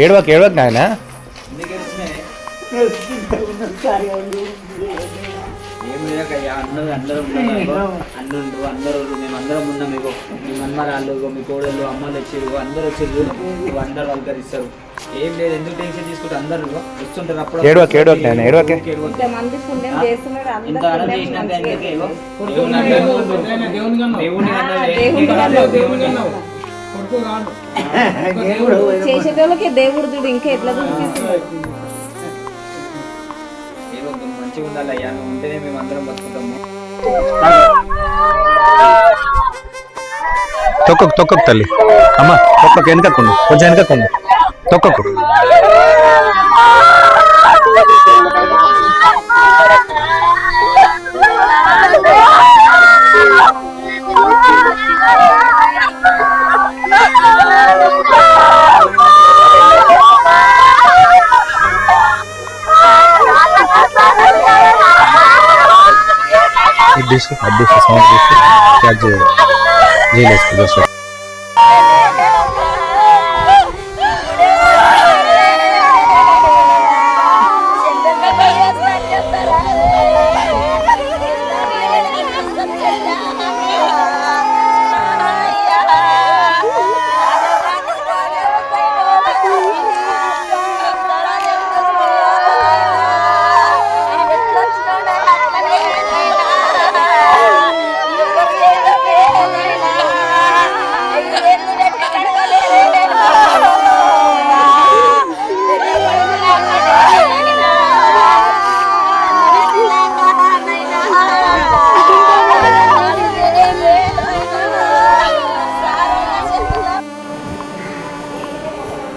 ఏడవకు ఏడవకు నాయన. అందరూ అందరూ ఉన్నారు అన్నుండు అందరూ మేము అందరం ఉన్నాం మీకు మీ మన్మరాళ్ళు ఇగో మీ కోడళ్ళు అమ్మలు వచ్చారు అందరూ వచ్చారు నువ్వు అందరూ పలకరిస్తారు. ఏం లేదు ఎందుకు టెన్షన్ తీసుకుంటే అందరూ వస్తుంటారు అప్పుడు ఏడవకు, ఏడవకు ఏడవకే. ఇంత చేసినాక. దేవుని. దేవుని దేవుని చేసేటోళ్ళకి దేవుడు చూడు ఇంకా ఎట్లా చూపిస్తున్నాడు? మంచిగా ఉండాలి అయ్యా నువ్వు ఉంటేనే మేము అందరం బతుకుతాము తొక్కకు తొక్కకు తల్లి. అమ్మ తొక్కకు వెనకకుండా కొంచెం వెనకకుండా తొక్కకు. उद्देश्य उद्देश्य समझ उद्देश्य क्या जो जेल है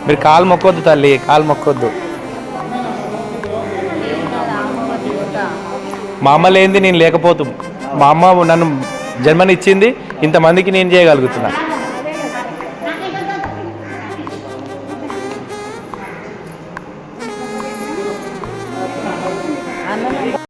మీరు కాలు మొక్కొద్దు తల్లి కాలు మొక్కొద్దు. మా అమ్మ లేనిది నేను లేకపోతు మా అమ్మ నన్ను జన్మనిచ్చింది ఇంతమందికి నేను చేయగలుగుతున్నాను